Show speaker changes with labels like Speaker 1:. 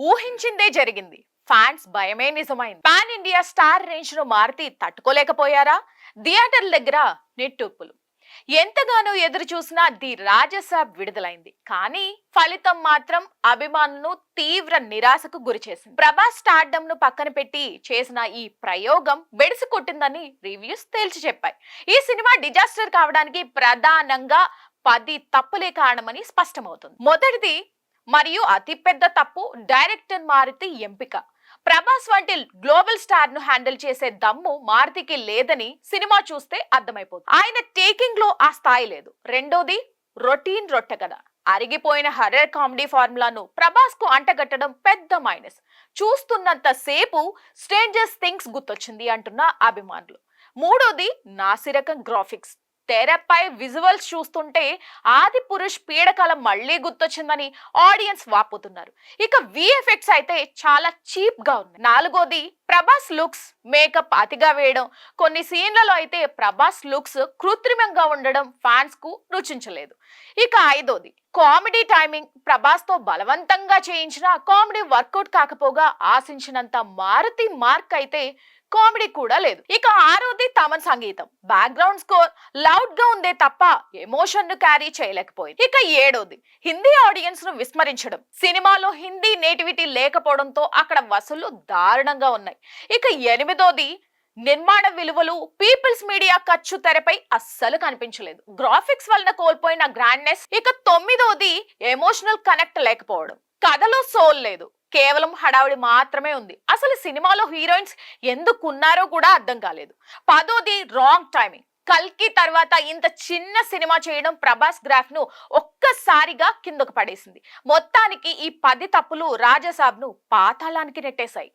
Speaker 1: ఊహించిందే జరిగింది. ఫ్యాన్స్ భయమే నిజమైంది. పాన్ ఇండియా స్టార్ రేంజ్ను మారుతి తట్టుకోలేకపోయారా? థియేటర్ల దగ్గర నిట్టూర్పులు. ఎంతగానో ఎదురు చూసినా ది రాజసాబ్ విడుదలైంది. కానీ ఫలితం మాత్రం అభిమానులను తీవ్ర నిరాశకు గురిచేసింది ప్రభాస్ స్టార్డమ్ను పక్కన పెట్టి చేసిన ఈ ప్రయోగం బెడిసి కొట్టిందని రివ్యూస్ తేల్చి చెప్పాయి. ఈ సినిమా డిజాస్టర్ కావడానికి ప్రధానంగా పది తప్పులే కారణమని స్పష్టమవుతుంది. మొదటిది మరియు అతిపెద్ద తప్పు డైరెక్టర్ మారుతి ఎంపిక. ప్రభాస్ వంటి గ్లోబల్ స్టార్ను హ్యాండిల్ చేసే దమ్ము మారుతికి లేదని సినిమా చూస్తే అర్థమైపోతుంది. ఆయన టేకింగ్లో ఆ స్థాయి లేదు. రెండోది రొటీన్ రొట్టె కదా అరిగిపోయిన హర్రర్ కామెడీ ఫార్ములాను ప్రభాస్కు అంటగట్టడం పెద్ద మైనస్. చూస్తున్నంత సేపు స్ట్రేంజర్స్ థింగ్స్ గుర్తొచ్చింది అంటున్న అభిమానులు. మూడోది నాసిరకం గ్రాఫిక్స్. తెరపై విజువల్స్ చూస్తుంటే ఆది పురుష్ పీడకాలం మళ్ళీ గుర్తొచ్చిందని ఆడియన్స్ వాపోతున్నారు. ఇక విఎఫ్ఎక్స్ అయితే చాలా చీప్గా ఉంది. నాలుగోది ప్రభాస్ లుక్స్ మేకప్ అతిగా వేయడం కొన్ని సీన్లలో అయితే ప్రభాస్ లుక్స్ కృత్రిమంగా ఉండడం ఫ్యాన్స్కు రుచించలేదు. ఇక ఐదోది కామెడీ టైమింగ్ ప్రభాస్తో బలవంతంగా చేయించిన కామెడీ వర్కౌట్ కాకపోగా ఆశించినంత మారుతి మార్క్ అయితే కామెడీ కూడా లేదు. ఇక ఆరోది తమన్ సంగీతం. బ్యాక్గ్రౌండ్ స్కోర్ లౌడ్గా ఉందే తప్ప ఎమోషన్ను క్యారీ చేయలేకపోయింది. ఇక ఏడోది హిందీ ఆడియన్స్ను విస్మరించడం. సినిమాలో హిందీ నేటివిటీ లేకపోవడంతో అక్కడ వసూళ్ళు దారుణంగా ఉన్నాయి. ఇక ఎనిమిదోది నిర్మాణ విలువలు పీపుల్స్ మీడియా ఖర్చు తెరపై అస్సలు కనిపించలేదు. గ్రాఫిక్స్ వలన కోల్పోయిన గ్రాండ్నెస్ ఇక తొమ్మిదోది ఎమోషనల్ కనెక్ట్ లేకపోవడం. కథలో సోల్ లేదు కేవలం హడావిడి మాత్రమే ఉంది. అసలు సినిమాలో హీరోయిన్స్ ఎందుకు ఉన్నారో కూడా అర్థం కాలేదు. పదోది రాంగ్ టైమింగ్. కల్కి తర్వాత ఇంత చిన్న సినిమా చేయడం ప్రభాస్ గ్రాఫ్ను ఒక్కసారిగా కిందకు పడేసింది. మొత్తానికి ఈ పది తప్పులు రాజసాబ్ను పాతాళానికి నెట్టేశాయి.